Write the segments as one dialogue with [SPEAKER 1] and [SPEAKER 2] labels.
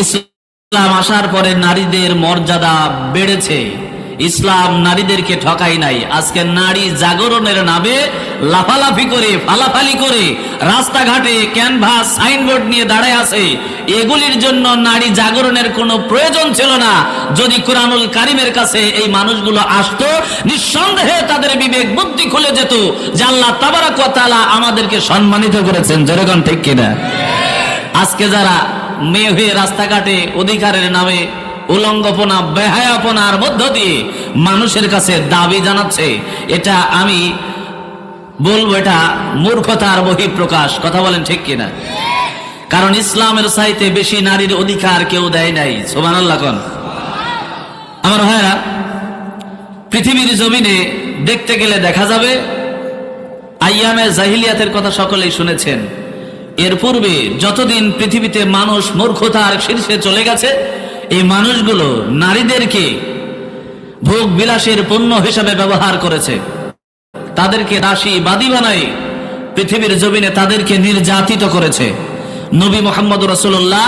[SPEAKER 1] ইসলাম আসার পরে নারীদের মর্যাদা বেড়েছে। ইসলাম নারীদেরকে ঠকাই নাই। আজকে নারী জাগরণের নামে লাফালাফি করে, ফালাফালি করে রাস্তাঘাটে ক্যানভাস, সাইনবোর্ড নিয়ে দাঁড়ায় আছে। এগুলির জন্য নারী জাগরণের কোনো প্রয়োজন ছিল না। যদি কোরআনুল কারিমের কাছে এই মানুষগুলো আসতো, নিঃসন্দেহে তাদের বিবেক বুদ্ধি খুলে যেত যে আল্লাহ তাবারাক আমাদেরকে সম্মানিত করেছেন। যেরকম ঠিক কিনা? আজকে যারা মেয়ে হয়ে রাস্তাঘাটে অধিকারের নামে উলঙ্গপনা, বেহায়াপনার মধ্য দিয়ে মানুষের কাছে দাবি জানাচ্ছে। এটা আমি বলব, এটা মূর্খতার বহিঃপ্রকাশ। কথা বলেন ঠিক কিনা? কারণ ইসলামের সাইতে বেশি নারীর অধিকার কেউ দেয় নাই। সোমান আল্লাহ কন? আমার ভাইরা পৃথিবীর জমিনে দেখতে গেলে দেখা যাবে, আইয়ামে জাহিলিয়াতের কথা সকলেই শুনেছেন। এর পূর্বে যতদিন পৃথিবীতে মানুষ মূর্খতার শীর্ষে চলে গেছে, এই মানুষগুলো নারীদেরকে ভোগ বিলাসের পণ্য হিসাবে ব্যবহার করেছে। তাদেরকে দাসী বাদী বানায় পৃথিবীর জমিনে তাদেরকে নির্যাতিত করেছে। নবী মোহাম্মদ রসুল্লাহ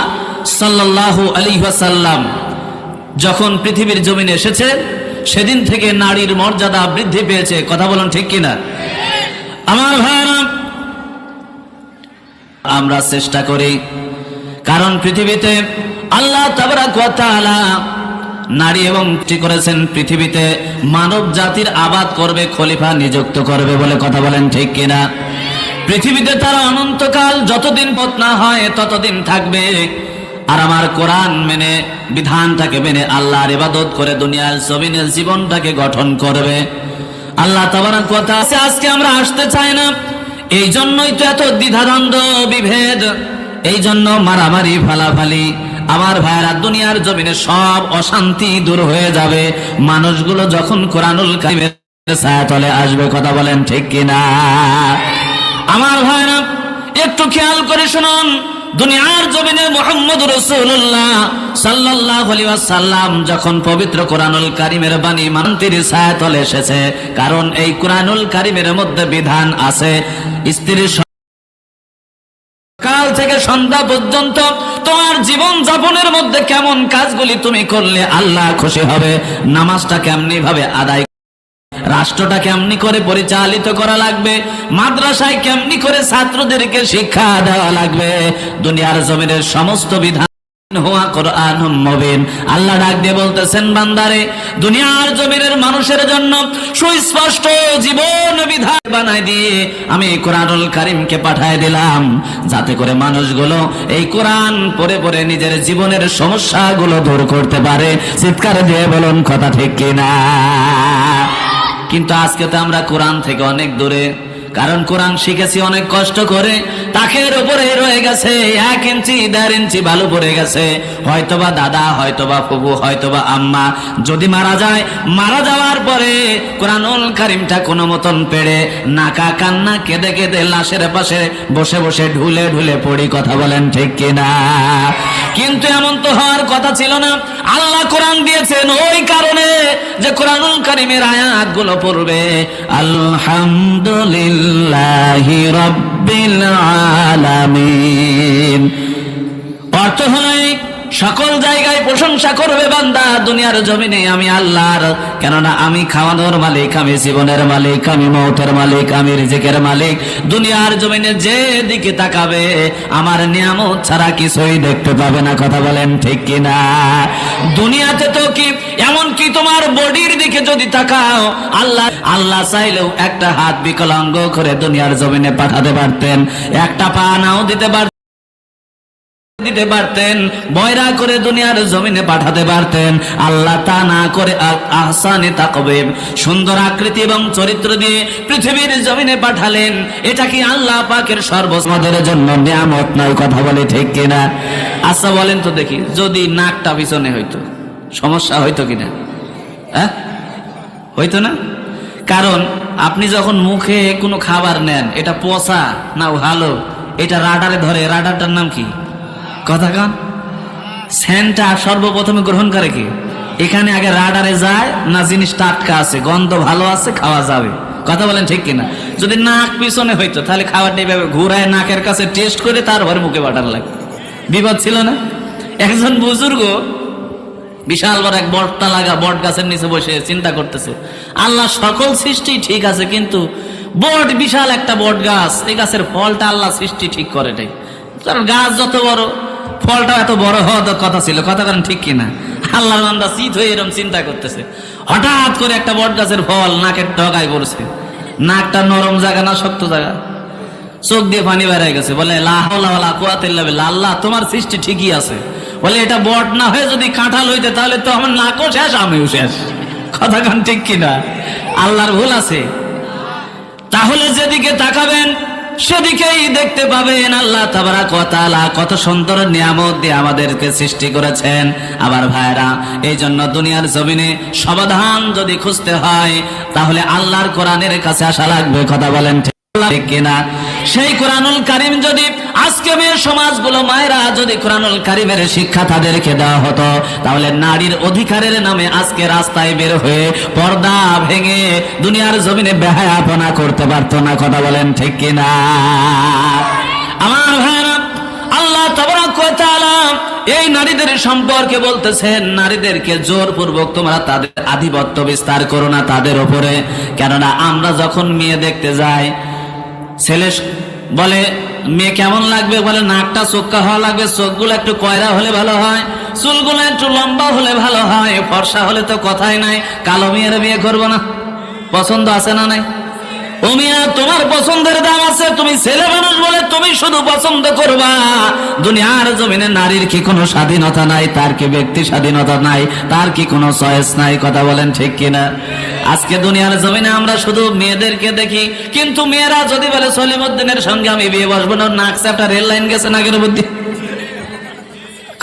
[SPEAKER 1] সাল্লাল্লাহু আলী সাল্লাম যখন পৃথিবীর জমিনে এসেছে, সেদিন থেকে নারীর মর্যাদা বৃদ্ধি পেয়েছে। কথা বলুন ঠিক কিনা? আমার ভাইরা আমরা চেষ্টা করি। কারণ পৃথিবীতে আল্লাহ তাআলা নারী এবং ঠিক করেছেন। পৃথিবীতে মানব জাতির আবাদ করবে, খলিফা নিযুক্ত করবে বলে কথা বলেন ঠিক কিনা? পৃথিবীতে তারা অনন্তকাল যতদিন পথ না হয় ততদিন থাকবে। আর আমার কোরআন মেনে, বিধানটাকে মেনে আল্লাহর ইবাদত করে দুনিয়ার সবিনের জীবনটাকে গঠন করবে। আল্লাহ তাবারাক কথা তাআলা আজকে আমরা আসতে চাই না। এই জন্যই তো এত দ্বিধাদ্বন্দ্ব, বিভেদ। এই জন্য মারামারি, ফালাফালি। আমার ভাইরা দুনিয়ার জমিনে সব অশান্তি দূর হয়ে যাবে। মানুষগুলো যখন কোরআনুল কারিমের ছায়াতলে আসবে, কথা বলেন ঠিক কিনা? আমার ভাইরা একটু খেয়াল করে শুনুন। দুনিয়ার জমিনে মোহাম্মদ রসুল্লাহ সাল্লাহ সাল্লাম যখন পবিত্র কোরআনুল কারিমের বাণী মান্তির ছায়াতলে এসেছে, কারণ এই কোরআনুল কারিমের মধ্যে বিধান আছে, স্ত্রীর কাল থেকে সন্ধ্যা পর্যন্ত তোমার জীবন যাপনের মধ্যে কেমন কাজগুলি তুমি করলে আল্লাহ খুশি হবে, নামাজটা কেমনি ভাবে আদায় রাষ্ট্রটা কেমনি করে পরিচালিত করা লাগবে? মাদ্রাসায় কেমনি করে ছাত্রদেরকে শিক্ষা দেওয়া লাগবে? দুনিয়ার জমিনের সমস্ত বিধান আল্লাহ ডাক দিয়ে বলতেছেন, বান্দারে, দুনিয়ার জমিনের মানুষের জন্য সুস্পষ্ট জীবন বিধান বানাই দিয়ে আমি কোরআনুল পাঠায় দিলাম। যাতে করে মানুষগুলো এই কোরআন পড়ে পড়ে নিজের জীবনের সমস্যাগুলো দূর করতে পারে। চিৎকার দিয়ে বলুন, কথা ঠিক কিনা? কিন্তু আজকে তো আমরা কোরআন থেকে অনেক দূরে। কারণ কোরআন শিখেছি, অনেক কষ্ট করে। তাকের উপরে রয়ে গেছে, এক ইঞ্চি, দেড় ইঞ্চি ভালো পড়ে গেছে। হয়তোবা দাদা, হয়তোবা ফুবু হয়তোবা আম্মা। যদি মারা যায়, মারা যাওয়ার পরে কোরআনুল কারিমটা কোনো মতন পেড়ে নাকা কান্না, কেঁদে কেঁদে লাশের পাশে বসে বসে ঢুলে ঢুলে পড়ি কথা বলেন ঠিক কিনা? কিন্তু এমন তো হওয়ার কথা ছিল না। আল্লাহ কোরআন দিয়েছেন ওই কারণে যে কোরআনুল কারিমের আয়াতগুলো পড়বে। আলহামদুলিল্লাহি। রাব্বিল আলামিন। অর্থ হলো সকল জায়গায় প্রশংসা করবে বান্দা, দুনিয়ার জমিনে আমি আল্লাহর। কেননা আমি খাওয়ানোর মালিক, আমি জীবনের মালিক, আমি মৌতের মালিক, আমি রিজিকের মালিক। দুনিয়ার জমিনে যে দিকে তাকাবে, আমার নিয়ামত ছাড়া কিছুই দেখতে পাবে না। কথা বলেন ঠিক কিনা? দুনিয়াতে তো কি এমন কি তোমার বডির দিকে যদি তাকাও, আল্লাহ আল্লাহ চাইলেও একটা হাত বিকলাঙ্গ করে দুনিয়ার জমিনে পাঠাতে পারতেন। একটা পা নাও দিতে পারতেন। দিতে পারতেন, বয়রা করে দুনিয়ার জমিনে পাঠাতে পারতেন। আল্লাহ তা না করে আহসানে তাকবে সুন্দর আকৃতি এবং চরিত্র দিয়ে পৃথিবীর জমিনে পাঠালেন। এটা কি আল্লাহ পাকের সর্বসমাদের জন্য নিয়ামত নয়, কথা বলে ঠিক কিনা? আচ্ছা বলেন তো দেখি, যদি নাকটা পিছনে হইতো, সমস্যা হইতো কিনা? হ্যাঁ? হইতো না? কারণ আপনি যখন মুখে কোনো খাবার নেন, এটা পচা না ভালো, এটা রাডারে ধরে, রাডারটার নাম কি? কথা কান। স্যানটা সর্বপ্রথমে গ্রহণ করে কি? এখানে আগে রাডারে যায়, না জিনিস টাটকা আছে, গন্ধ ভালো আছে, খাওয়া যাবে। কথা বলেন ঠিক কিনা? যদি নাক পিছনে হইতো, তাহলে খাবারটা এইভাবে ঘুরায় নাকের কাছে টেস্ট করে তারপরে মুখে পাঠানো লাগে বিপদ ছিল না? একজন বুজুর্গ বিশাল বড় এক বটটা লাগা বট গাছের নিচে বসে চিন্তা করতেছে, আল্লাহ সকল সৃষ্টি ঠিক আছে, কিন্তু বট বিশাল একটা বট গাছ, এই গাছের ফলটা আল্লাহ সৃষ্টি ঠিক করে নাই। কারণ গাছ যত বড় ফলটা এত বড় হওয়া কথা ছিল। কথা কারণ ঠিক কিনা? আল্লাহ বান্দা শীত হয়ে এরকম চিন্তা করতেছে। হঠাৎ করে একটা বট গাছের ফল নাকের ডগায় পড়ছে। নাকটা নরম জায়গা না শক্ত জায়গা? চোখ দিয়ে পানি বেড়ে গেছে। বলে আল্লাহ, তোমার সৃষ্টি ঠিকই আছে। বলে, এটা বট না হয়ে যদি কাঁঠাল হইতে, তাহলে তো আমার নাকও শেষ, আমিও শেষ। কথা কান ঠিক কিনা? আল্লাহর ভুল আছে। তাহলে যেদিকে তাকাবেন সেদিকেই দেখতে পাবেন আল্লাহ তাবারা কতালা কত সুন্দর নিয়ামত দিয়ে আমাদেরকে সৃষ্টি করেছেন। আবার ভাইরা এই জন্য দুনিয়ার জমিনে সমাধান যদি খুঁজতে হয়, তাহলে আল্লাহর কোরআনের কাছে আসা লাগবে, কথা বলেন কিনা? সেই কোরআনুল কারিম যদি আজকে মেয়ে সমাজগুলো মায়েরা যদি কোরআনুল কারিমের শিক্ষা তাদেরকে দেওয়া হতো, তাহলে নারীর অধিকারের নামে আজকে রাস্তায় বের হয়ে পর্দা ভেঙে দুনিয়ার জমিনে বেহায়াপনা করতে পারতো না, কথা বলেন ঠিক কিনা? আমার ভাইরা আল্লাহ তাবারাক ওয়া তাআলা এই নারীদের সম্পর্কে বলতেছেন, নারীদেরকে জোরপূর্বক তোমরা তাদের আধিপত্য বিস্তার করো না তাদের উপরে। কেননা আমরা যখন মেয়ে দেখতে যাই ছেলে বলে, মেয়ে কেমন লাগবে? বলে, নাকটা চোখা হওয়া লাগবে, চোখগুলো একটু কয়রা হলে ভালো হয়, চুলগুলো একটু লম্বা হলে ভালো হয়, ফর্সা হলে তো কথাই নাই, কালো মেয়ের বিয়ে করব না। পছন্দ আছে না নাই? ও তোমার পছন্দের দাম আছে, তুমি ছেলে মানুষ বলে তুমি শুধু পছন্দ করবা। দুনিয়ার জমিনে নারীর কি কোনো স্বাধীনতা নাই? তার কি ব্যক্তি স্বাধীনতা নাই? তার কি কোনো চয়েস নাই? কথা বলেন ঠিক কিনা? আজকে দুনিয়ার জমিনে আমরা শুধু মেয়েদেরকে দেখি, কিন্তু মেয়েরা যদি বলে, সলিমুদ্দিনের সঙ্গে আমি বিয়ে বসবো না নাক একটা রেল লাইন গেছে নাগের বুদ্ধি?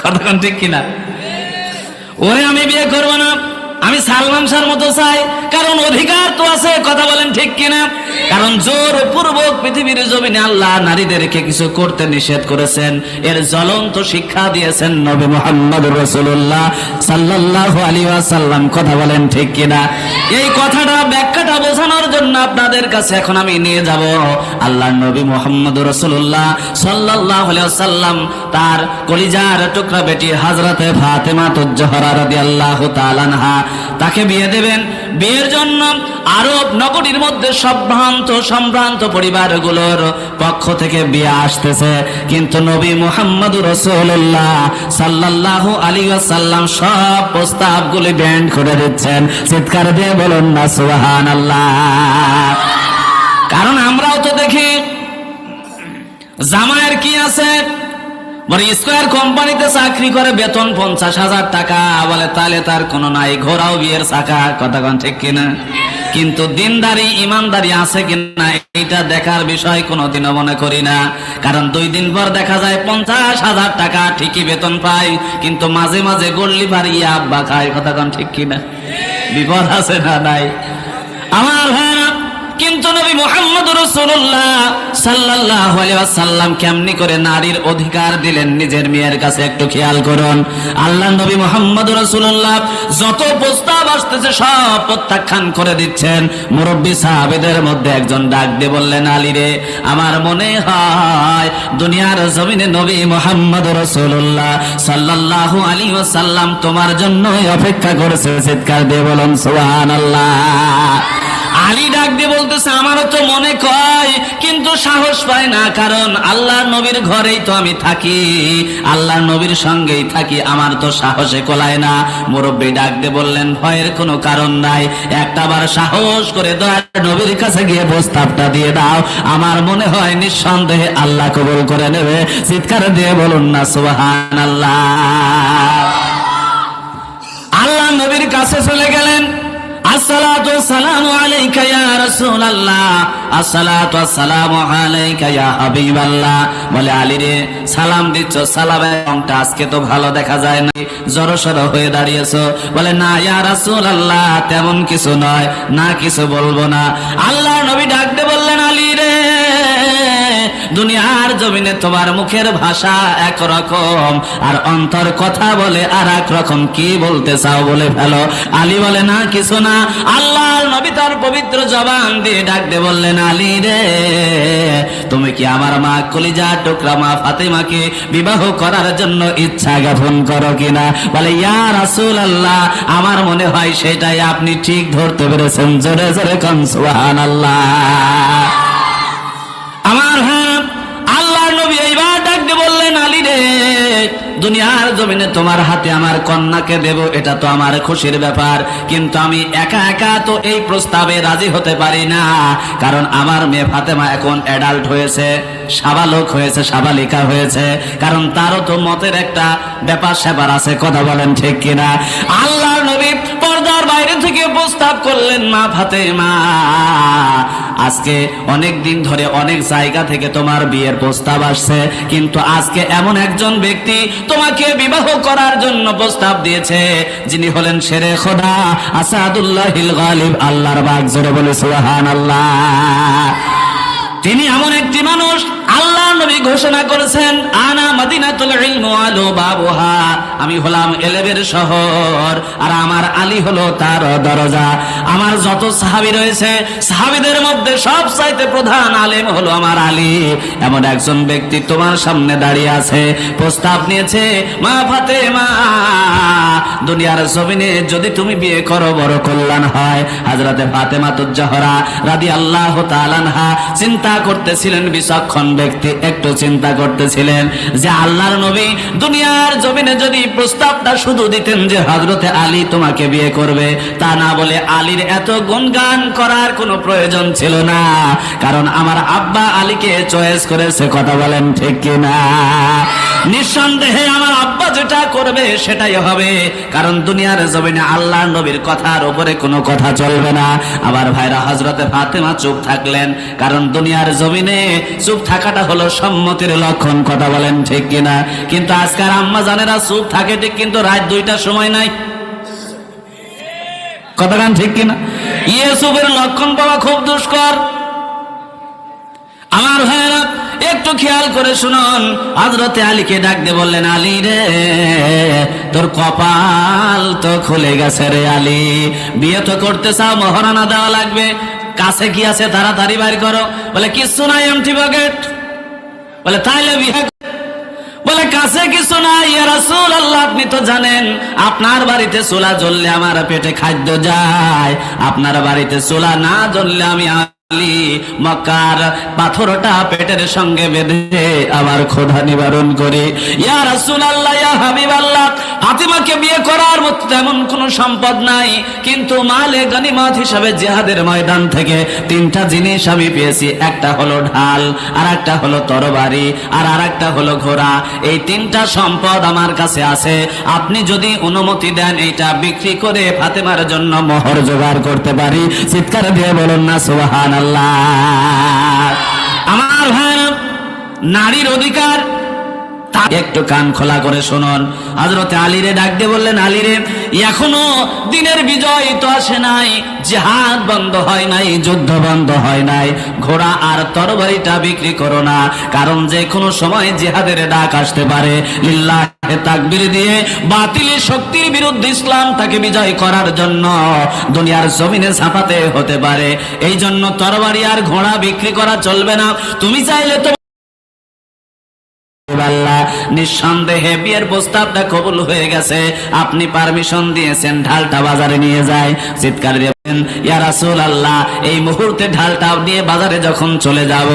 [SPEAKER 1] কথা ঠিক কিনা? ওরে আমি বিয়ে করব না। আমি সালমান শাহর মতো চাই। কারণ অধিকার তো আছে, কথা বলেন ঠিক কিনা? কারণ জোর পূর্বক পৃথিবীর জমিনে আল্লাহ নারীদেরকে কিছু করতে নিষেধ করেছেন। এর জ্বলন্ত শিক্ষা দিয়েছেন নবী মোহাম্মদ রসুল্লাহ সাল্লাহ আলী সাল্লাম কথা বলেন ঠিক কিনা? এই কথাটা ব্যাখ্যাটা বোঝানোর জন্য আপনাদের কাছে এখন আমি নিয়ে যাব। আল্লাহ নবী মোহাম্মদ রসুল্লাহ সাল্লাহ সাল্লাম তার কলিজার টুকরা বেটি হাজরাতে ফাতেমা তুজ্জহরা রাদিয়াল্লাহু তাআলাহা তাকে বিয়ে দেবেন। বিয়ের জন্য আরব নগরীর মধ্যে সম্ভ্রান্ত সম্ভ্রান্ত পরিবারগুলোর পক্ষ থেকে বিয়ে আসতেছে। কিন্তু নবী মুহাম্মদ রসুল্লাহ সাল্লাল্লাহু আলাইহি ওয়াসাল্লাম সব প্রস্তাবগুলি ব্যান্ড করে দিচ্ছেন। চিৎকার দিয়ে বলুন না, সুবহানাল্লাহ। কারণ আমরাও তো দেখি জামায়ের কি আছে? বলে স্কোয়ার কোম্পানিতে চাকরি করে বেতন পঞ্চাশ হাজার টাকা, বলে তাহলে তার কোনো নাই ঘোরাও বিয়ের চাকা কথা কন ঠিক কিনা? কিন্তু দিনদারি, ইমানদারি আছে কিনা দেখার বিষয় কোনোদিনও মনে করি না। কারণ দুই দিন পর দেখা যায় পঞ্চাশ হাজার টাকা ঠিকই বেতন পাই কিন্তু মাঝে মাঝে গল্লি পার আব্বা খায় কথা কন ঠিক কিনা? বিপদ আছে না নাই? আমার কিন্তু নবী মোহাম্মদ রসুল্লাহ সাল্লাহ সাল্লাম কেমনি করে নারীর অধিকার দিলেন? নিজের মেয়ের কাছে একটু খেয়াল করুন। আল্লাহ নবী মোহাম্মদ রসুল্লাহ যত প্রস্তাব আসতেছে সব প্রত্যাখ্যান করে দিচ্ছেন। মুরব্বী সাহাবেদের মধ্যে একজন ডাক দিয়ে বললেন, আলী রে, আমার মনে হয় দুনিয়ার জমিনে নবী মোহাম্মদ রসুল্লাহ সাল্লাহ আলী সাল্লাম তোমার জন্যই অপেক্ষা করেছে। চিৎকার দিয়ে বলুন সোহান আলী ডাক দিয়ে বলতেছে, আমারও তো মনে কয়, কিন্তু সাহস পায় না, কারণ আল্লাহ নবীর ঘরেই তো আমি থাকি। আল্লাহ নবীর সঙ্গেই থাকি, আমার তো সাহসে কোলায় না। মুরব্বী ডাক দিয়ে বললেন, ভয়ের কোনো কারণ নাই। একটাবার সাহস করে দয়ার নবীর কাছে গিয়ে প্রস্তাবটা দিয়ে দাও। আমার মনে হয় নিঃসন্দেহে আল্লাহ কবুল করে নেবে। চিৎকার দিয়ে বলুন না সুবাহান আল্লাহ আল্লাহ নবীর কাছে চলে গেলেন। আসসালাতু يا رسول الله الصلاة والسلام عليك يا حبيب الله বলে, আলী রে, সালাম দিচ্ছ সালামের রংটা আজকে তো ভালো দেখা যায় না জড়সড় হয়ে দাঁড়িয়েছো। বলে, না ইয়া রাসূলুল্লাহ, তেমন কিছু নয়, না কিছু বলব না। আল্লাহ নবী ডাকতে বললেন, আলী রে দুনিয়ার জমিনে তোমার মুখের ভাষা একরকম আর অন্তর কথা বলে আর এক রকম। কি বলতে চাও বলে ফেলো। আলী বলে, না, কিছু না। আল্লাহর নবী তার পবিত্র জবান দিয়ে ডাকতে বললেন, আলী রে, তুমি কি আমার মা কলিজা টুকরা মা ফাতেমাকে বিবাহ করার জন্য ইচ্ছা জ্ঞাপন করো কিনা? বলে, ইয়া রাসূল আল্লাহ আমার মনে হয় সেটাই আপনি ঠিক ধরতে পেরেছেন। জোরে জোরে কন, সুবহানাল্লাহ। আমার হ্যাঁ আল্লাহ নবী এইবার ডাকতে বললেন আলী রে দুনিয়ার জমিনে তোমার হাতে আমার কন্যাকে দেব, এটা তো আমার খুশির ব্যাপার। কিন্তু আমি একা একা তো এই প্রস্তাবে রাজি হতে পারি না, কারণ আমার মেয়ে ফাতেমা এখন অ্যাডাল্ট হয়েছে, সাবালক হয়েছে, সাবালিকা হয়েছে, কারণ তারও তো মতের একটা ব্যাপার স্যাপার আছে, কথা বলেন ঠিক কিনা? আল্লাহ নবী পর্দার বাইরে থেকে প্রস্তাব করলেন, মা ফাতেমা, আজকে অনেক দিন ধরে অনেক জায়গা থেকে তোমার বিয়ের প্রস্তাব আসছে, কিন্তু আজকে এমন একজন ব্যক্তি তোমাকে বিবাহ করার জন্য প্রস্তাব দিয়েছে, যিনি হলেন শেরে খোদা আসাদুল্লাহ হিল গালিব, আল্লাহর বাগ জোরে বলে সুহান আল্লাহ তিনি এমন একটি মানুষ আল্লাহ নবী ঘোষণা করেছেন, আনা মদিনাতুল ইলমু আলো বাবুহা। আমি হলাম এলেবের শহর, আর আমার আলী হলো তার দরজা। আমার যত সাহাবী রয়েছে, সাহাবীদের মধ্যে সব চাইতে প্রধান আলেম হলো আমার আলী। এমন একজন ব্যক্তি তোমার সামনে দাঁড়িয়ে আছে, প্রস্তাব নিয়েছে, মা ফাতে মা দুনিয়ার জমিনে যদি তুমি বিয়ে করো, বড় কল্যাণ হয়। হাজরাতে ফাতেমা তুজ্জাহরা রাদি আল্লাহ তালানহা চিন্তা করতেছিলেন বিচক্ষণ ব্যক্তি একটু চিন্তা করতেছিলেন যে আল্লাহর নবী দুনিয়ার জমিনে যদি প্রস্তাবটা শুধু দিতেন যে হজরতে আলী তোমাকে বিয়ে করবে, তা না বলে আলীর এত গুণগান করার কোনো প্রয়োজন ছিল না। কারণ আমার আব্বা আলীকে চয়েস করেছে কথা বলেন ঠিক কিনা? নিঃসন্দেহে আমার আব্বা যেটা করবে সেটাই হবে। কারণ দুনিয়ার জমিনে আল্লাহ নবীর কথার উপরে কোনো কথা চলবে না। আবার ভাইরা হজরতে ফাতেমা চুপ থাকলেন, কারণ দুনিয়ার জমিনে চুপ থাকাটা হলো সম্মতির লক্ষণ, কথা বলেন ঠিক কিনা? কিন্তু আজকাল আম্মা জানেরা চুপ থাকে, ঠিক কিন্তু রাত দুইটার সময় নাই। কথাগান ঠিক কিনা? ইয়েসুফের লক্ষণ পাওয়া খুব দুষ্কর। আমার ভাইয়েরা, একটু খেয়াল করে শুনুন। হজরতে আলীকে ডাক দিয়ে বললেন, আলী রে, তোর কপাল তো খুলে গেছে রে আলী। বিয়ে তো করতে চাও, মহারানা দেওয়া লাগবে। কাছে কি আছে তাড়াতাড়ি বাইর করো। বলে, কিছু নাই এমটি পকেট বলে, তাইলে বিয়ে বলে, কাছে কিছু নাই রাসুল আল্লাহ আপনি তো জানেন, আপনার বাড়িতে চুলা জ্বললে আমার পেটে খাদ্য যায়। আপনার বাড়িতে চুলা না জ্বললে আমি আলী পাথরটা পেটের সঙ্গে বেঁধে আমার ক্ষোধা নিবারণ করি। ইয়া ফাতিমাকে বিয়ে করার মতো তেমন সম্পদ নাই, কিন্তু মালে গনিমত হিসাবে জিহাদের ময়দান থেকে তিনটা জিনিস আমি পেয়েছি, একটা হলো ঢাল, আর একটা হলো তরবারি, আর আর একটা হলো ঘোড়া। এই তিনটা সম্পদ আমার কাছে আছে। আপনি যদি অনুমতি দেন এটা বিক্রি করে ফাতেমার জন্য মোহর জোগাড় করতে পারি। চিৎকার দিয়ে বলুন না সুবাহান আমার ভাই, নারীর অধিকার একটু কান খোলা করে শুনুন। হজরতে বললেন, আলীরে, এখনও দিনের বিজয় তো আসে নাই, জেহাদ বন্ধ হয় নাই, যুদ্ধ বন্ধ হয় নাই, ঘোড়া আর তরবারিটা বিক্রি করো না, কারণ যে কোনো সময় জেহাদের ডাক আসতে পারে। তাকবির দিয়ে বাতিলের শক্তির বিরুদ্ধে বিজয় করার জন্য দুনিয়ার জমিনে ঝাঁপাতে হতে পারে। এই জন্য তরবারি আর ঘোড়া বিক্রি করা চলবে না। তুমি চাইলে তো নিঃসন্দেহে বিয়ের প্রস্তাবটা কবুল হয়ে গেছে। আপনি পারমিশন দিয়েছেন, ঢালটা বাজারে নিয়ে যায়। এই মুহূর্তে ঢালটা নিয়ে বাজারে যখন চলে যাব,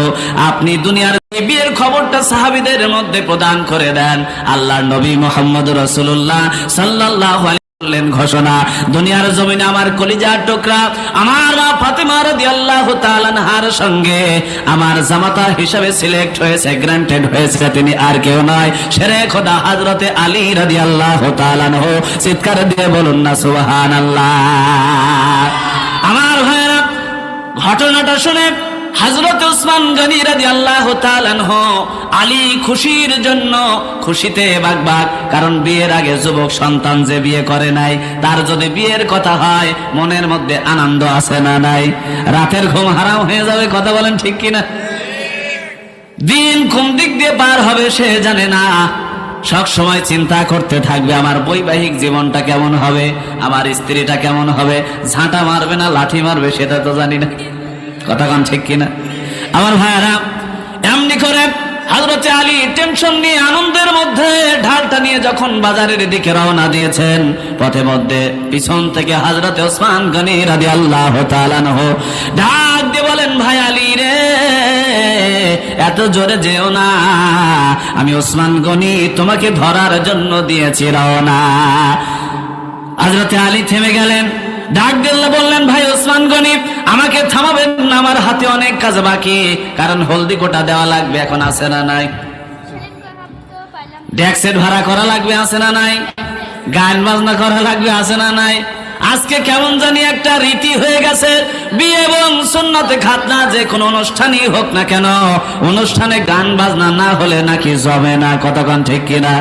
[SPEAKER 1] আপনি দুনিয়ার বিয়ের খবরটা সাহাবিদের মধ্যে প্রদান করে দেন। আল্লাহ নবী মোহাম্মদ রসুল্লাহ আলাইহি করলেন ঘোষণা, দুনিয়ার জমিনে আমার কলিজার টুকরা, আমার মা সঙ্গে আমার জামাতা হিসাবে সিলেক্ট হয়েছে গ্রান্টেড হয়েছে, তিনি আর কেউ নয়। শেরে খোদা হযরতে আলী রাদিয়াল্লাহু চিৎকার দিয়ে বলুন না, সুবহানাল্লাহ। আমার ভাইরা ঘটনাটা শুনে হজরত উসমান গনি রাজি আল্লাহ আলী খুশির জন্য খুশিতে বাগবাগ, কারণ বিয়ের আগে যুবক সন্তান যে বিয়ে করে নাই, তার যদি বিয়ের কথা হয়, মনের মধ্যে আনন্দ আছে না নাই? রাতের ঘুম হারাম হয়ে যাবে, কথা বলেন ঠিক কিনা? দিন কোন দিক দিয়ে পার হবে সে জানে না। সব সময় চিন্তা করতে থাকবে, আমার বৈবাহিক জীবনটা কেমন হবে, আমার স্ত্রীটা কেমন হবে, ঝাঁটা মারবে না, লাঠি মারবে, সেটা তো জানি না। কথা কন ঠিক কিনা? আমার ভাইয়ারা, এমনি করে হজরতে আলী টেনশন নিয়ে আনন্দের মধ্যে ঢালটা নিয়ে যখন বাজারের দিকে রওনা দিয়েছেন, পথে মধ্যে পিছন থেকে হজরতে ওসমান গনি রাদি আল্লাহ ঢাক দিয়ে বলেন, ভাই আলী রে, এত জোরে যেও না। আমি ওসমান গনি তোমাকে ধরার জন্য দিয়েছি রওনা। হজরতে আলী থেমে গেলেন, ডাক দিল্লা বললেন, ভাই ওসমান গনিব আমাকে থামাবেন না, আমার হাতে অনেক কাজ বাকি। কারণ হলদি গোটা দেওয়া লাগবে, এখন আছে না নাই। ড্যাক্সেট ভাড়া করা লাগবে, আছে না নাই। গান বাজনা করা লাগবে, আছে না নাই। আজকে কেমন জানি একটা রীতি হয়ে গেছে। বিয়ে এবং সুন্নতে খাতনা যে কোনো অনুষ্ঠানই হোক না কেন, অনুষ্ঠানে গান বাজনা না হলে নাকি জমে না, কতক্ষণ ঠিক কিনা?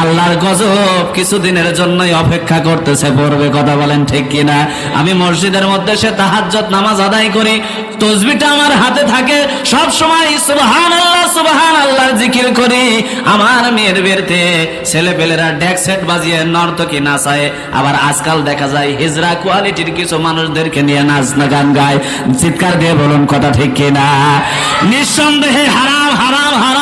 [SPEAKER 1] আল্লাহর গজব কিছুদিনের জন্যই অপেক্ষা করতেছে, পড়বে কথা বলেন ঠিক কিনা? আমি মসজিদের মধ্যে সে তাহাজ্জত নামাজ আদায় করি তসবিটা আমার হাতে থাকে, সব সময় সুবহান আল্লাহ সুবহান আল্লাহর জিকির করি। আমার মেয়ের বেরতে ছেলে পেলেরা ডেক সেট বাজিয়ে নর্তকি নাচায়, আবার আজকাল দেখা যায় হিজরা কোয়ালিটির কিছু মানুষদেরকে নিয়ে নাচ না গান গায়। চিৎকার দিয়ে বলুন কথা ঠিক কিনা? নিঃসন্দেহে হারাম হারাম হারাম।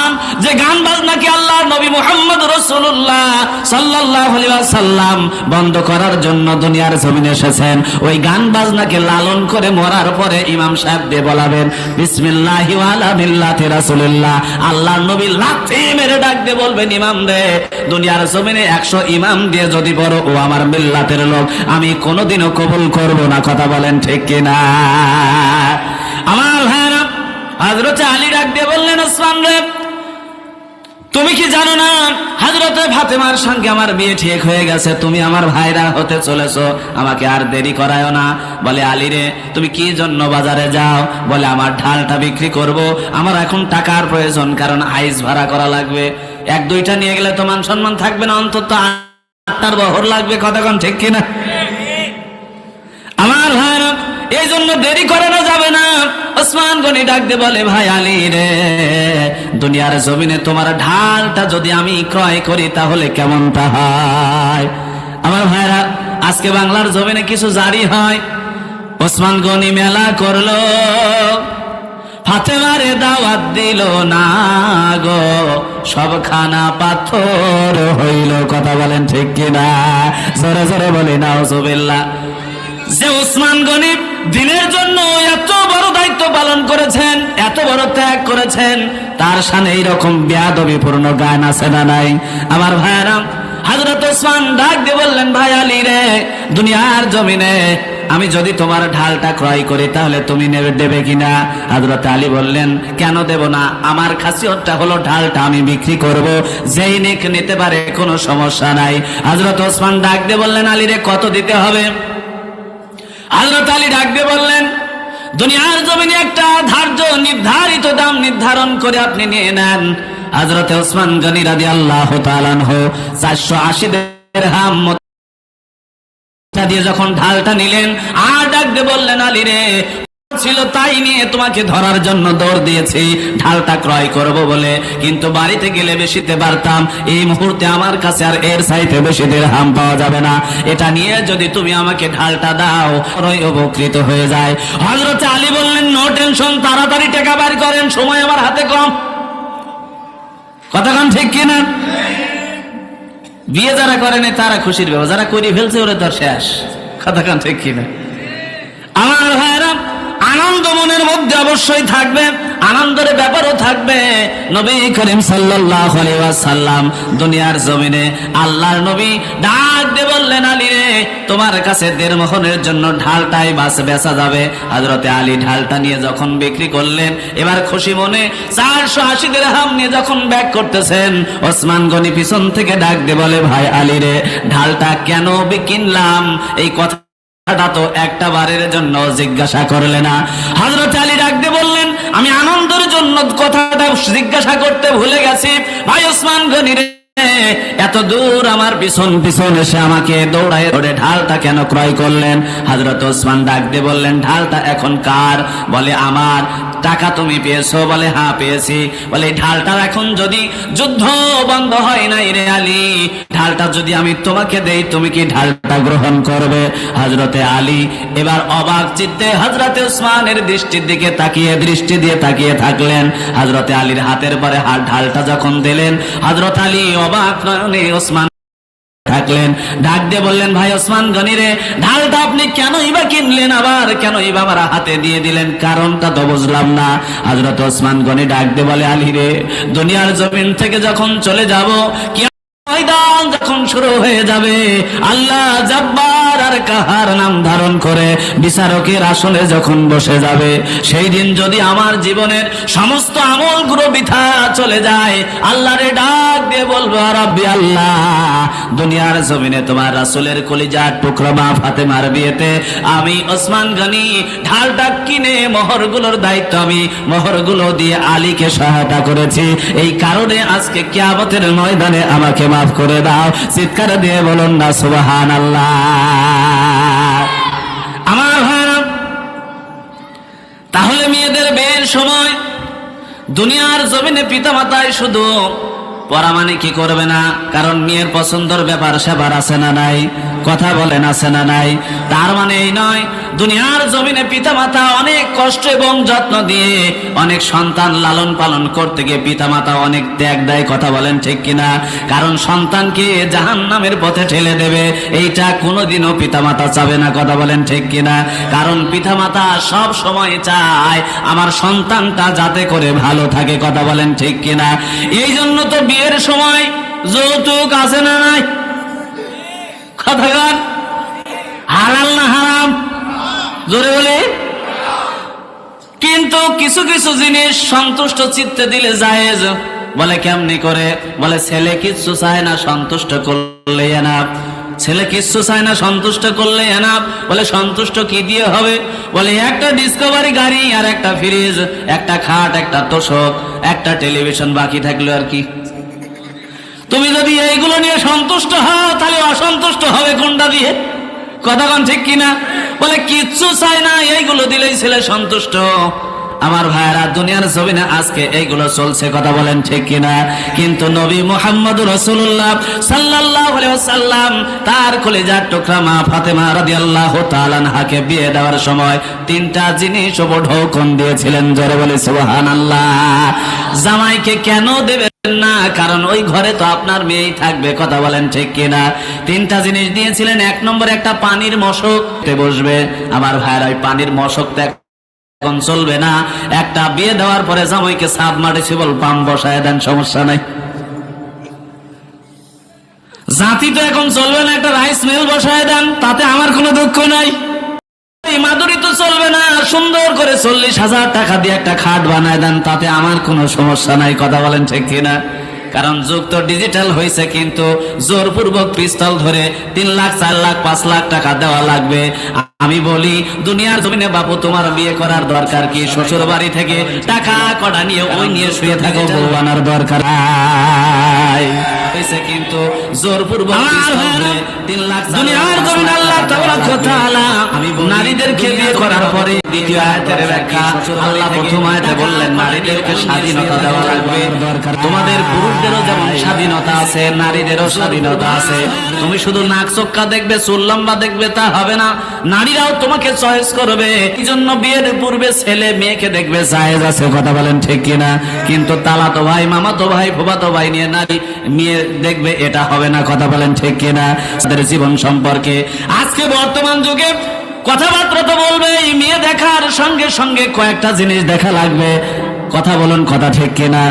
[SPEAKER 1] যে গান বাজনাকে আল্লাহ, নবী মোহাম্মদ রসুল্লাহ সাল্লাহ সাল্লাম বন্ধ করার জন্য দুনিয়ার জমিনে এসেছেন। ওই গান বাজনাকে লালন করে মরার পরে ইমাম সাহেব দিয়ে বলাবেন, বিসমিল্লাহ নবী মেরে ডাক দিয়ে বলবেন, ইমাম রে, দুনিয়ার জমিনে একশো ইমাম দিয়ে যদি বড় ও আমার মিল্লাতের লোক, আমি কোনোদিনও কবুল করব না। কথা বলেন ঠিক কিনা? আমার ভাইরা, হযরতে আলী ডাক দিয়ে বললেন, ওসমান রে তুমি কি জানো না? হাজরতে ফাতেমার সঙ্গে আমার বিয়ে ঠিক হয়ে গেছে। তুমি আমার ভাইরা হতে চলেছো। আমাকে আর দেরি করায়ও না। বলে আলী রে তুমি কি জন্য বাজারে যাও? বলে আমার ঢালটা বিক্রি করব। আমার এখন টাকার প্রয়োজন কারণ আইস ভাড়া করা লাগবে। এক দুইটা নিয়ে গেলে তো মান সম্মান থাকবে না অন্তত আটটার বহর লাগবে। কতক্ষণ ঠিক কিনা? আমার ভাইরা এই জন্য দেরি করানো যাবে না। ওসমান গনি ডাক দিয়ে বলে, ভাই আলী রে, দুনিয়ার জমিনে তোমার ঢালটা যদি আমি ক্রয় করি তাহলে কেমনটা হয়? আমার ভাইরা, আজকে বাংলার জমিনে কিছু জারি হয়। ওসমান গনি মেলা করল, ফাতেমারে দাওয়াত দিল, না গো সব খানা পাথর হইল। কথা বলেন ঠিক কিনা? জোরে জোরে বলি না যে ওসমান গনিব দিনের জন্য এত বড় দায়িত্ব পালন করেছেন, এত বড় ত্যাগ করেছেন, তার সামনে এইরকম বেয়াদবিপূর্ণ গান আছে না নাই? আমার ভাইয়ারাম হাজরত ওসমান ডাক দিয়ে বললেন, ভাই আলী রে, দুনিয়ার জমিনে আমি যদি তোমার ঢালটা ক্রয় করি, তাহলে তুমি নেবে, দেবে কিনা? হাজরত আলী বললেন, কেন দেব না? আমার খাসিয়তটা হলো ঢালটা আমি বিক্রি করব, যেই নিক নিতে পারে, কোনো সমস্যা নাই। হাজরত ওসমান ডাক দিয়ে বললেন, আলী রে, কত দিতে হবে? হজরত আলী ডাক দিয়ে বললেন, দুনিয়ার জমিনে একটা ধার্য, নির্ধারিত দাম নির্ধারণ করে আপনি নিয়ে নেন। হজরত ওসমান গনি রাজি আল্লাহ চারশো আশি হাম দিয়ে যখন ঢালটা নিলেন, আর ডাকবে বললেন, আলী রে ছিল, তাই নিয়ে তোমাকে ধরার জন্য দৌড় দিয়েছি। ঢালটা ক্রয় করব বলে কিন্তু বাড়িতে গেলে বেশিতে পারতাম। এই মুহূর্তে আমার কাছে আর এর সাইতে বেশি হাম পাওয়া যাবে না। এটা নিয়ে যদি তুমি আমাকে ঢালটা দাও ওই উপকৃত হয়ে যায়। হজরত আলী বললেন, নো টেনশন, তাড়াতাড়ি টাকা বার করেন, সময় আমার হাতে কম। কতক্ষণ ঠিক কিনা বিয়ে যারা করেনি তারা খুশির ব্যাপার যারা করি ফেলছে, ওরা তার শেষ। কতক্ষণ ঠিক কিনা আমার ভাইরা আনন্দ মনের মধ্যে অবশ্যই থাকবে, আনন্দের ব্যাপারও থাকবে। নবী করিম সাল্লাল্লাহু দুনিয়ার জমিনে আল্লাহর নবী ডাক দিয়ে বললেন, আলী রে, তোমার কাছে দেড় মোহনের জন্য ঢালটাই বাস বেচা যাবে। হযরতে আলী ঢালটা নিয়ে যখন বিক্রি করলেন, এবার খুশি মনে চারশো আশি দিরহাম নিয়ে যখন ব্যাক করতেছেন, ওসমান গনি পিছন থেকে ডাক দিয়ে বলে, ভাই আলী রে, ঢালটা কেন কিনলাম এই কথা কথাটা তো একটা বারের জন্য জিজ্ঞাসা করলে না। হজরত আলী ডাকতে বললেন, আমি আনন্দের জন্য কথাটা জিজ্ঞাসা করতে ভুলে গেছি। ভাই ওসমান গনির এত দূর আমার পিছন পিছন এসে আমাকে দৌড়ায় ধরে ঢালটা কেন ক্রয় করলেন? হজরত ওসমান ডাক দিয়ে বললেন, ঢালটা এখন কার? বলে, আমার টাকা তুমি পেয়েছ? বলে হ্যাঁ পেয়েছি। বলে এই ঢালটার এখন যদি যুদ্ধ বন্ধ হয় নাই রে আলী, ঢালটা যদি আমি তোমাকে দেই, তুমি কি ঢালটা গ্রহণ করবে? হজরতে আলী এবার অবাক চিত্তে হজরতে উসমানের দৃষ্টির দিকে তাকিয়ে, দৃষ্টি দিয়ে তাকিয়ে থাকলেন। হজরতে আলীর হাতের পরে হাত, ঢালটা যখন দিলেন হজরত আলী অবাক নয়নে ওসমান থাকলেন। ডাক দিয়ে বললেন, ভাই ওসমান গনি রে, ঢালটা আপনি কেনই বা কিনলেন আবার? কেনই বা আমার হাতে দিয়ে দিলেন? কারণটা তো বুঝলাম না। হজরত ওসমান গনি ডাক দিয়ে বলে, আলী রে, দুনিয়ার জমিন থেকে যখন চলে যাব কি ময়দান যখন শুরু হয়ে যাবে, আল্লাহ জব্বার আর কাহার নাম ধারণ করে বিচারকের আসনে যখন বসে যাবে, সেই দিন যদি আমার জীবনের সমস্ত আমলগুলো বৃথা চলে যায়, আল্লাহরে ডাক দিয়ে বলব রব্বি আল্লাহ, দুনিয়ার জমিনে তোমার রাসূলের কলিজার টুকরো মা ফাতেমার বিয়েতে আমি ওসমান গনি ঢালটা কিনে মোহরগুলোর দায়িত্ব আমি মোহরগুলো দিয়ে আলীকে সহায়তা করেছি। এই কারণে আজকে কিয়ামতের ময়দানে আমাকে মাফ করে দাও। চিৎকার দিয়ে বলুন না সুবাহান আমার তাহলে মেয়েদের বিয়ের সময় দুনিয়ার জমিনে পিতা মাতায় শুধু পড়া মানে কি করবে না? কারণ মেয়ের পছন্দর ব্যাপার সেবার আছে না নাই? কথা বলেন, আছে না নাই? তার মানে এই নয় দুনিয়ার জমিনে পিতা মাতা অনেক কষ্ট এবং যত্ন দিয়ে অনেক সন্তান লালন পালন করতে গিয়ে পিতা মাতা অনেক ত্যাগ দেয় কথা বলেন ঠিক কিনা? কারণ সন্তানকে জাহান নামের পথে ঠেলে দেবে, এইটা কোনোদিনও পিতা মাতা চাবে না কথা বলেন ঠিক কিনা? কারণ পিতা মাতা সব সময় চায় আমার সন্তানটা যাতে করে ভালো থাকে কথা বলেন ঠিক কিনা? এই জন্য তো বিয়ের সময় যৌতুক আছে না নাই? কথা গান হালাল না হারাম? জোরে বলে। কিন্তু কিছু কিছু জিনিস সন্তুষ্ট চিত্তে দিলে জায়েজ। বলে কেমনি করে? বলে, ছেলে কিচ্ছু চায় না সন্তুষ্ট করলে এনাফ ছেলে কিচ্ছু চায় না সন্তুষ্ট করলে এনাফ বলে, সন্তুষ্ট কি দিয়ে হবে? বলে, একটা ডিসকভারি গাড়ি আর একটা ফ্রিজ একটা খাট, একটা তোষক, একটা টেলিভিশন বাকি থাকল আর কি। তুমি যদি এইগুলো নিয়ে সন্তুষ্ট হও, তাহলে অসন্তুষ্ট হবে কোনটা দিয়ে? কথা কন ঠিক কিনা? বলে কিচ্ছু চাই না এইগুলো দিলেই ছেলে সন্তুষ্ট। আমার ভাইরা দুনিয়ার জমিনে আজকে এইগুলো চলছে, কথা বলেন ঠিক কিনা? কিন্তু নবী মোহাম্মদ রসুল্লাহ সাল্লাহ সাল্লাম তার কলেজার টুকরা মা ফাতেমা রাদি আল্লাহ তালানহাকে বিয়ে দেওয়ার সময় তিনটা জিনিস ঢৌকন দিয়েছিলেন, জোরে বলে সুহান আল্লাহ জামাইকে কেন দেবে না? কারণ ওই ঘরে তো আপনার মেয়েই থাকবে, কথা বলেন ঠিক কিনা? তিনটা জিনিস দিয়েছিলেন, এক নম্বর একটা পানির মশক বসবে। আমার ভাইয়ের, ওই পানির মশক এখন চলবে না। একটা বিয়ে দেওয়ার পরে জামাইকে সাব মাটি বল পাম বসায় দেন, সমস্যা নাই। জাতি তো এখন চলবে না, একটা রাইস মিল বসায় দেন, তাতে আমার কোনো দুঃখ নাই। মাদুরি তো চলবে না সুন্দর করে চল্লিশ হাজার টাকা দিয়ে একটা খাট বানায় দেন, তাতে আমার কোনো সমস্যা নাই, কথা বলেন ঠিক কিনা? কারণ যুগ তো ডিজিটাল হয়েছে কিন্তু জোরপূর্বক পিস্তল ধরে তিন লাখ, চার লাখ, পাঁচ লাখ টাকা দেওয়া লাগবে। আমি বলি, দুনিয়ার জমিনে বাপু, তোমার বিয়ে করার দরকার কি? শ্বশুর বাড়ি থেকে টাকা কড়া নিয়ে ওই নিয়ে শুয়ে থাকো আনার দরকার হয়েছে কিন্তু জোরপূর্বক তিন লাখ দুনিয়ার জমিনে আল্লাহ তাবারক তাআলা নারীদেরকে বিয়ে করার পরে দ্বিতীয় আয়াতের ব্যাখ্যা আল্লাহ প্রথম আয়াতে বললেন নারীদেরকে স্বাধীনতা দেওয়া লাগবে। তোমাদের পুরুষদেরও যেমন স্বাধীনতা আছে নারীদেরও স্বাধীনতা আছে। তুমি শুধু নাক চক্কা দেখবে চুল লম্বা দেখবে তা হবে না। নারীরাও তোমাকে চয়েস করবে। এই জন্য বিয়ের পূর্বে ছেলে মেয়েকে দেখবে জায়েজ আছে কথা বলেন ঠিক কিনা? কিন্তু তালা তো ভাই মামা তো ভাই ফুফাতো ভাই নিয়ে নারী মেয়ে দেখবে, এটা হবে না, কথা বলেন ঠিক কিনা? তাদের জীবন সম্পর্কে। আজকে বর্তমান যুগে কথাবার্তা তো বলবে মেয়ে দেখার সঙ্গে সঙ্গে কয়েকটা জিনিস দেখা লাগবে। কথা বলুন কথা ঠিক কিনা?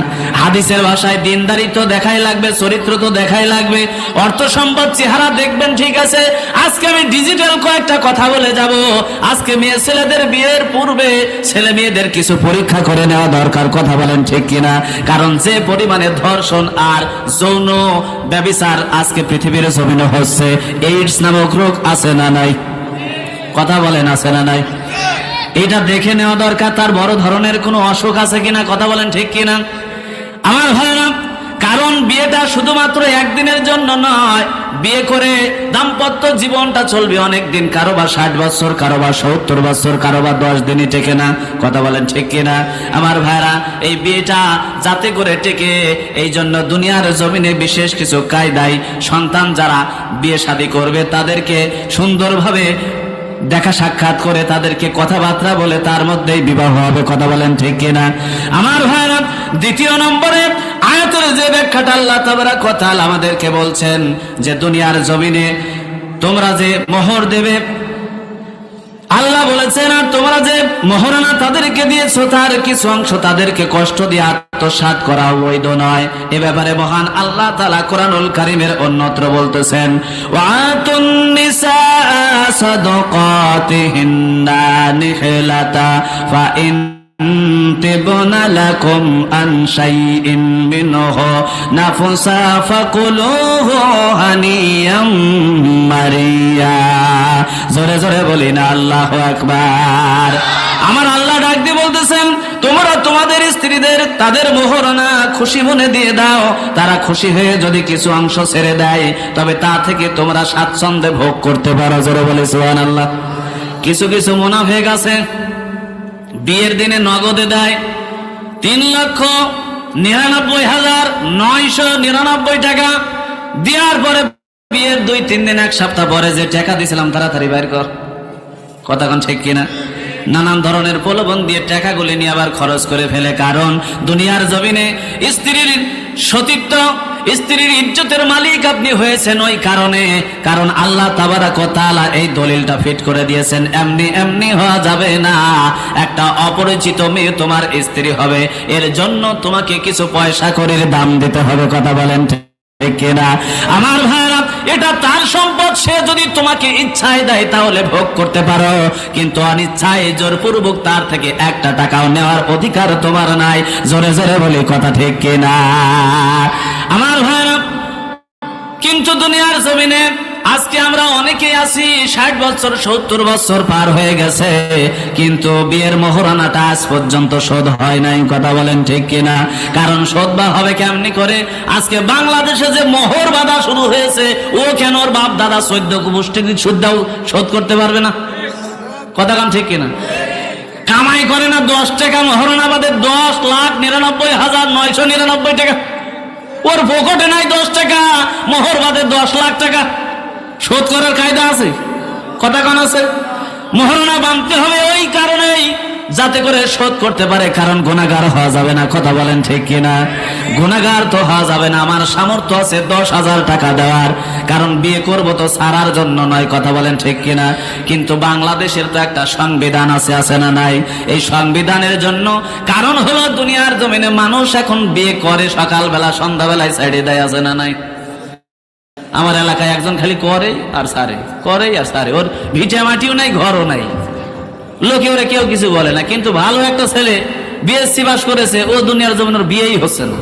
[SPEAKER 1] হাদিসের ভাষায় দিনদারি তো দেখাই লাগবে, চরিত্র তো দেখাই লাগবে, অর্থ সম্পদ, চেহারা দেখবেন, ঠিক আছে? আজকে আমি ডিজিটাল কয়েকটা কথা বলে যাব। আজকে মেয়ে ছেলেদের বিয়ের পূর্বে ছেলে মেয়েদের কিছু পরীক্ষা করে নেওয়া দরকার, কথা বলেন ঠিক কিনা? কারণ যে পরিমাণে ধর্ষণ আর যৌন ব্যবিচার আজকে পৃথিবীর জমিনে হচ্ছে এইডস নামক রোগ আছে না নাই? কথা বলেন, আছে না নাই? এটা দেখে নেওয়া দরকার, তার বড় ধরনের কোনো অসুখ আছে কিনা, কথা বলেন ঠিক কিনা? আমার ভাইরা কারও কারণ বিয়েটা শুধুমাত্র একদিনের জন্য নয়, বিয়ে করে দাম্পত্য জীবনটা চলবে অনেক দিন কারও বা ষাট বছর, কারও বা সত্তর বছর, কারও বা দশ দিনই টেকে না, কথা বলেন ঠিক কিনা? আমার ভাইরা, এই বিয়েটা যাতে করে টেকে, এই জন্য দুনিয়ার জমিনে বিশেষ কিছু কায়দায় সন্তান যারা বিয়ে শাদী করবে, তাদেরকে সুন্দরভাবে দেখা সাক্ষাৎ করে তাদেরকে কথাবার্তা বলে তার মধ্যেই বিবাহ হবে, কথা বলেন ঠিক কিনা? আমার ভাইরা দ্বিতীয় নম্বরে আয়াতের যে ব্যাখ্যাটা আল্লাহ তাবারা কথা আমাদেরকে বলছেন যে দুনিয়ার জমিনে তোমরা যে মোহর দেবে, আল্লাহ বলেছেন, আর তোমরা যে মহারানা তাদেরকে দিয়েছ, তার কিছু অংশ তাদেরকে কষ্ট দিয়ে আত্মসাত করা বৈধ নয়। এ ব্যাপারে মহান আল্লাহ তালা কোরআনুল কারিমের অন্যত্র বলতেছেন صدقات صدقاتهن نحلة فإن تبن لكم عن شيء منه نفسا فقلوه هنيا مريا زوره زوره بولين الله أكبر আমার আল্লাহ ডাক দিয়ে বলতেছেন, তোমরা তোমাদের স্ত্রীদের তাদের মোহরনা খুশি মনে দিয়ে দাও। তারা খুশি হয়ে যদি কিছু অংশ ছেড়ে দেয়, তবে তা থেকে তোমরা স্বাচ্ছন্দ্যে ভোগ করতে পারো। জোরে বলে সুহান আল্লাহ কিছু কিছু মুনাফেক আছে, বিয়ের দিনে নগদে দেয় তিন লক্ষ নিরানব্বই হাজার নয়শো নিরানব্বই টাকা। দেওয়ার পরে বিয়ের দুই তিন দিন, এক সপ্তাহ পরে যে টাকা দিয়েছিলাম তাড়াতাড়ি বাইর কর। কতক্ষণ ঠিক কিনা? নানান ধরনের প্রলোভন দিয়ে টাকাগুলি নিয়ে আবার খরচ করে ফেলে। কারণ দুনিয়ার জমিনে স্ত্রীর সতীত্ব, স্ত্রীর ইজ্জতের মালিক আপনি হয়েছেন ওই কারণে। কারণ আল্লাহ তাবারা তাআলা এই দলিলটা ফিট করে দিয়েছেন, এমনি এমনি হওয়া যাবে না। একটা অপরিচিত মেয়ে তোমার স্ত্রী হবে, এর জন্য তোমাকে কিছু পয়সা করে দাম দিতে হবে। কথা বলেন ঠিক কিনা? আমার ভাইরা এটা তার সম্পদ, সে যদি তোমাকে ইচ্ছায় দেয় তাহলে ভোগ করতে পারো। কিন্তু অনিচ্ছায়, জোরপূর্বক তার থেকে একটা টাকাও নেওয়ার অধিকার তোমার নাই। জোরে জোরে বলে, কথা ঠিক কিনা? আমার ভাই কিন্তু দুনিয়ার জমিনে আজকে আমরা অনেকেই আছি, ষাট বছর, সত্তর বছর পার হয়ে গেছে, কিন্তু বিয়ের মোহরানাটা আজ পর্যন্ত শোধ হয় নাই, কথা বলেন ঠিক কিনা? কারণ শোধ বা হবে কেমনি করে? আজকে বাংলাদেশে যে মোহর বাধা শুরু হয়েছে, ও কেন ওর বাপ, দাদা চোদ্দ গোষ্ঠী শুদ্ধাও শোধ করতে পারবে না? কথা কান ঠিক কিনা? কামাই করে না দশ টাকা মহরণা বাদে দশ লাখ নিরানব্বই হাজার নয়শো নিরানব্বই টাকা। ওর পকেটে নাই দশ টাকা মোহর বাদে দশ লাখ টাকা। শোধ করার কায়দা আছে? কথা কন আছে? মোহরনা বাঁধতে হবে ওই কারণেই যাতে করে শোধ করতে পারে, কারণ গুণাগার হওয়া যাবে না। কথা বলেন ঠিক কিনা? গুণাগার তো হওয়া যাবে না। আমার সামর্থ্য আছে দশ হাজার টাকা দেওয়ার, কারণ বিয়ে করব তো সারার জন্য নয়। কথা বলেন ঠিক কিনা? কিন্তু বাংলাদেশের তো একটা সংবিধান আছে আছে না নাই? এই সংবিধানের জন্য কারণ হলো দুনিয়ার জমিনে মানুষ এখন বিয়ে করে সকালবেলা, সন্ধ্যাবেলায় সাইডে দেয়, আছে না নাই? আমার এলাকায় একজন খালি করে আর সারে, করে আর সারে। ওর ভিটা মাটিও নাই, ঘরও নাই। লোকে ওরা কেউ কিছু বলে না, কিন্তু ভালো একটা ছেলে বিএসসি বাস করেছে, ও দুনিয়ার জমিনের বিয়েই হচ্ছে না।